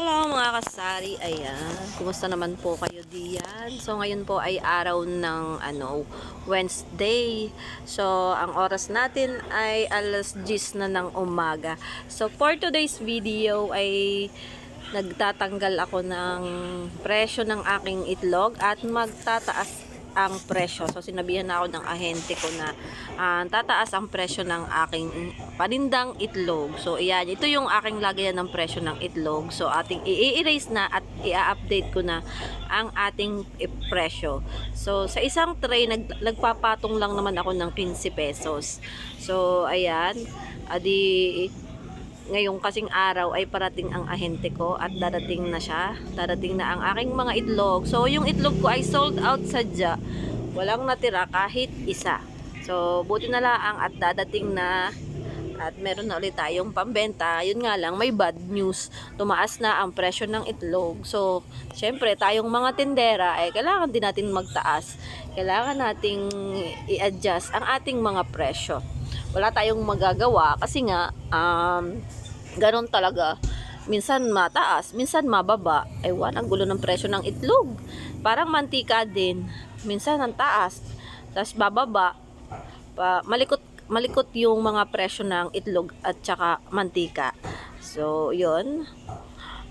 Hello mga kasari, ayan. Kumusta naman po kayo diyan? So ngayon po ay araw ng ano, Wednesday. So ang oras natin ay alas 10 na ng umaga. So for today's video ay nagtatanggal ako ng presyo ng aking itlog at magtataas ang presyo. So sinabihan na ako ng ahente ko na ah, tataas ang presyo ng aking panindang itlog. So iyan, ito yung aking lagayan ng presyo ng itlog. So ating i-erase na at i-update ko na ang ating presyo. So sa isang tray nag, nagpapatong lang naman ako ng 15 pesos. So ayan, adi ngayong kasing araw ay parating ang ahente ko at darating na siya. Darating na ang aking mga itlog. So, yung itlog ko ay sold out sadya. Walang natira kahit isa. So, buti na lang at dadating na at meron na ulit tayong pambenta. Yun nga lang, may bad news. Tumaas na ang presyo ng itlog. So, syempre, tayong mga tindera, eh, kailangan din natin magtaas. Kailangan nating i-adjust ang ating mga presyo. Wala tayong magagawa kasi nga, um, ganon talaga. Minsan mataas, minsan mababa. Ewan, ang gulo ng presyo ng itlog. Parang mantika din. Minsan ang taas, tapos bababa. Pa, malikot malikot yung mga presyo ng itlog at saka mantika. So, yun.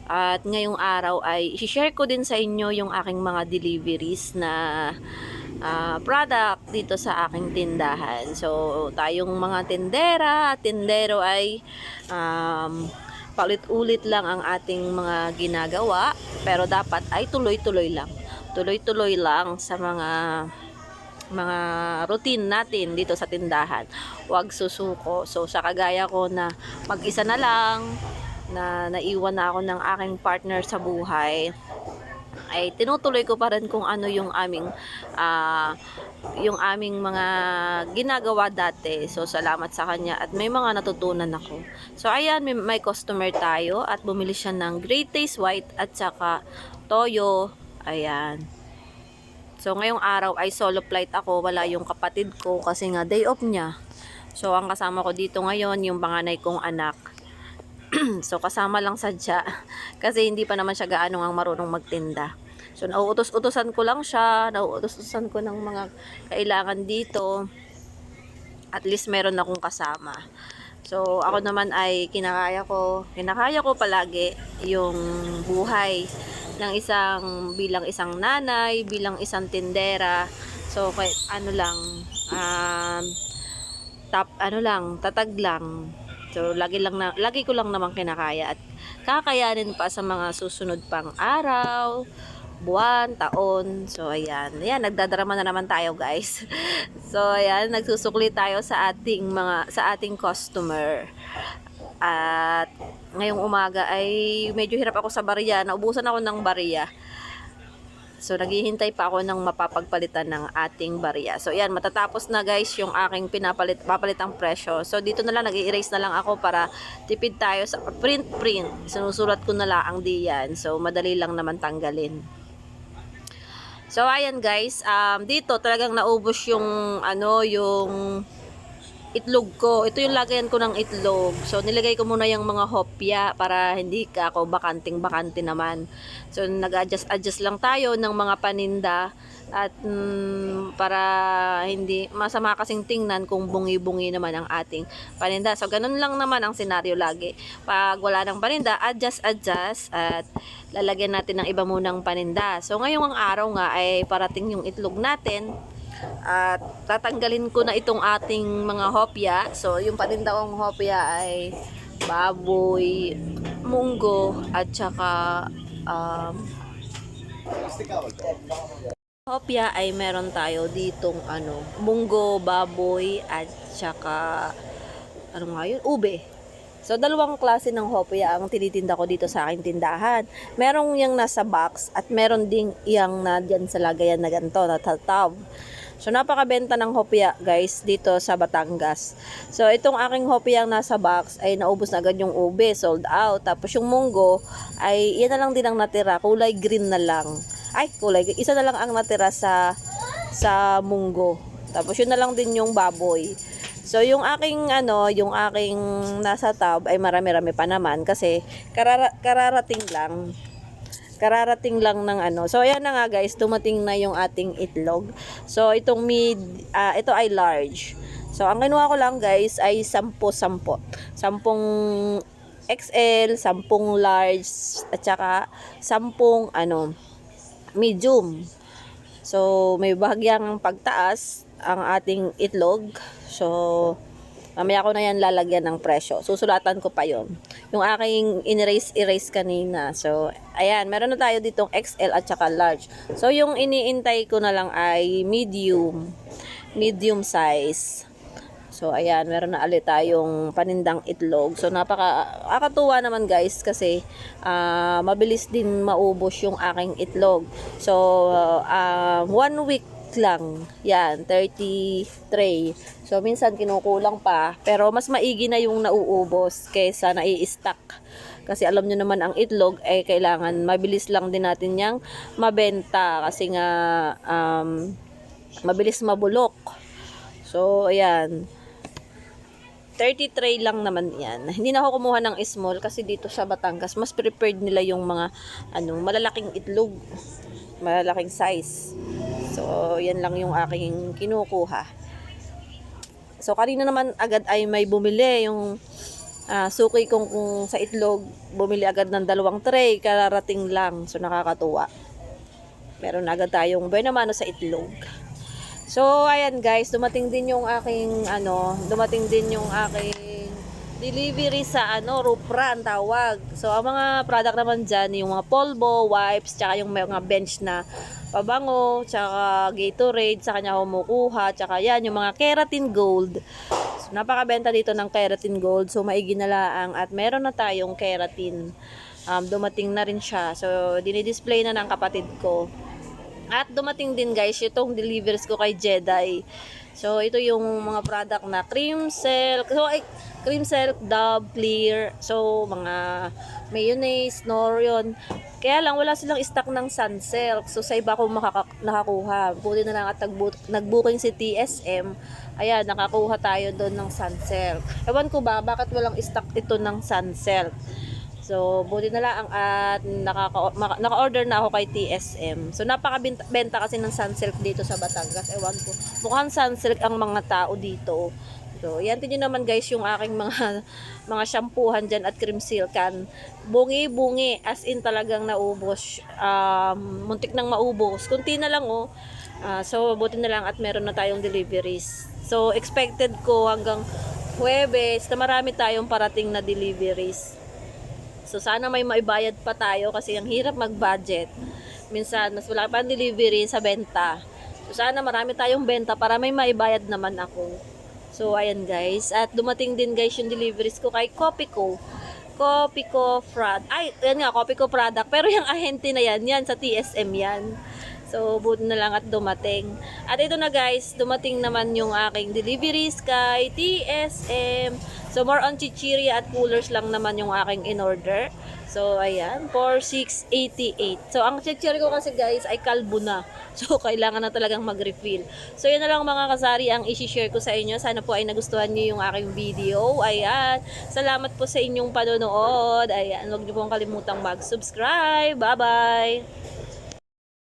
At ngayong araw ay i-share ko din sa inyo yung aking mga deliveries na ah, product dito sa aking tindahan. So, tayong mga tindera, tindero ay um, paulit-ulit lang ang ating mga ginagawa. Pero dapat ay tuloy-tuloy lang. Tuloy-tuloy lang sa mga mga routine natin dito sa tindahan. Huwag susuko. So, sa kagaya ko na mag-isa na lang, na naiwan na ako ng aking partner sa buhay, ay tinutuloy ko pa rin kung ano yung aming ah, yung aming mga ginagawa dati. So, salamat sa kanya at may mga natutunan ako. So, ayan, may, may customer tayo at bumili siya ng Great Taste White at saka Toyo. Ayan. So, ngayong araw ay solo flight ako. Wala yung kapatid ko kasi nga day off niya. So, ang kasama ko dito ngayon, yung panganay kong anak. so, kasama lang sadya. Kasi hindi pa naman siya gaano ang marunong magtinda. So, nauutos-utosan ko lang siya. Nauutos-utosan ko ng mga kailangan dito. At least meron akong kasama. So, ako naman ay kinakaya ko, kinakaya ko palagi yung buhay ng isang bilang isang nanay, bilang isang tindera. So, kahit ano lang, um, tap, ano lang, tatag lang. So, lagi lang na, lagi ko lang naman kinakaya at kakayanin pa sa mga susunod pang araw, buwan, taon. So, ayan. Ayan, nagdadrama na naman tayo, guys. So, ayan, nagsusukli tayo sa ating mga, sa ating customer. At, ngayong umaga ay medyo hirap ako sa bariya. Naubusan ako ng bariya. So, naghihintay pa ako ng mapapagpalitan ng ating bariya. So, yan, matatapos na guys yung aking pinapalit, papalitang presyo. So, dito na lang, nag-erase na lang ako para tipid tayo sa print-print. Sinusulat ko na lang ang diyan. So, madali lang naman tanggalin. So, ayan guys, um, dito talagang naubos yung, ano, yung itlog ko. Ito yung lagayan ko ng itlog. So, nilagay ko muna yung mga hopya para hindi ka ako bakanting-bakante naman. So, nag-adjust-adjust lang tayo ng mga paninda at mm, para hindi masama kasing tingnan kung bungi-bungi naman ang ating paninda. So, ganun lang naman ang senaryo lagi. Pag wala ng paninda, adjust-adjust at lalagyan natin ng iba munang paninda. So, ngayong araw nga ay parating yung itlog natin at tatanggalin ko na itong ating mga hopya. So, yung paninda kong hopya ay baboy, munggo, at saka um, hopya ay meron tayo ditong ano, munggo, baboy, at saka ano nga yun? Ube. So, dalawang klase ng hopya ang tinitinda ko dito sa aking tindahan. Merong yung nasa box at meron ding yung na dyan sa lagayan na ganito, na tataw. So, napakabenta ng hopya, guys, dito sa Batangas. So, itong aking hopya nasa box ay naubos na agad yung ube, sold out. Tapos, yung munggo ay, yan na lang din ang natira, kulay green na lang. Ay, kulay, isa na lang ang natira sa, sa munggo. Tapos, yun na lang din yung baboy. So yung aking ano, yung aking nasa tab ay marami-rami pa naman kasi karara- kararating lang. Kararating lang ng ano. So ayan na nga guys, dumating na yung ating itlog. So itong mid, ah, ito ay large. So ang kinuha ko lang guys ay 10-10. 10 XL, 10 large, at saka 10 ano, medium. So, may bahagyang pagtaas ang ating itlog. So, mamaya ko na yan lalagyan ng presyo. Susulatan ko pa yon Yung aking in-erase-erase kanina. So, ayan, meron na tayo ditong XL at saka large. So, yung iniintay ko na lang ay medium. Medium size. So, ayan, meron na ulit tayong panindang itlog. So, napaka, akatuwa naman guys kasi ah, mabilis din maubos yung aking itlog. So, ah, one week lang. Yan, 30 tray. So, minsan kinukulang pa. Pero, mas maigi na yung nauubos kaysa nai-stack. Kasi alam nyo naman ang itlog ay kailangan mabilis lang din natin yang mabenta kasi nga um, mabilis mabulok. So, ayan. 30 tray lang naman yan. Hindi na ako kumuha ng small kasi dito sa Batangas, mas prepared nila yung mga ano, malalaking itlog. Malalaking size. So, yan lang yung aking kinukuha. So, kanina naman agad ay may bumili yung ah, suki kong kung sa itlog. Bumili agad ng dalawang tray, kararating lang. So, nakakatuwa. Meron na agad tayong buenamano sa itlog. So, ayan guys, dumating din yung aking, ano, dumating din yung aking delivery sa, ano, Rupra ang tawag. So, ang mga product naman dyan, yung mga polvo, wipes, tsaka yung mga bench na pabango, tsaka Gatorade, sa kanya kumukuha, tsaka yan, yung mga keratin gold. So, napakabenta dito ng keratin gold. So, maigi na laang at meron na tayong keratin. Um, dumating na rin siya. So, dinidisplay na ng kapatid ko. At dumating din guys itong deliveries ko kay Jedi. So ito yung mga product na cream silk. So ay cream silk, Dove, Clear. So mga mayonnaise, Norion. Kaya lang wala silang stock ng Sunsilk. So sa iba ko makaka- nakakuha. Buti na lang at nagbu- nag-booking si TSM. Ayan, nakakuha tayo doon ng Sunsilk. Ewan ko ba bakit walang stock ito ng Sunsilk. So, buti na lang at naka-order na ako kay TSM. So, napakabenta benta kasi ng sunsilk dito sa Batangas. Ewan ko. Mukhang sunsilk ang mga tao dito. So, yan din naman guys yung aking mga mga shampoohan dyan at cream silkan. Bungi-bungi. As in talagang naubos. Um, muntik nang maubos. Kunti na lang oh. Ah, so, buti na lang at meron na tayong deliveries. So, expected ko hanggang Huwebes na marami tayong parating na deliveries. So sana may maibayad pa tayo kasi ang hirap mag-budget. Minsan mas wala pa delivery sa benta. So sana marami tayong benta para may maibayad naman ako. So ayan guys, at dumating din guys yung deliveries ko kay Copico. Copico Frad. Ay, yan nga, Copico product. Pero yung ahente na yan, yan sa TSM yan. So, buti na lang at dumating. At ito na guys, dumating naman yung aking deliveries kay TSM. So, more on chichirya at coolers lang naman yung aking in-order. So, ayan, 4688. So, ang chichirya ko kasi guys ay kalbo na. So, kailangan na talagang mag-refill. So, yun na lang mga kasari ang isi-share ko sa inyo. Sana po ay nagustuhan niyo yung aking video. Ayan, salamat po sa inyong panonood. Ayan, huwag niyo pong kalimutang mag-subscribe. Bye-bye!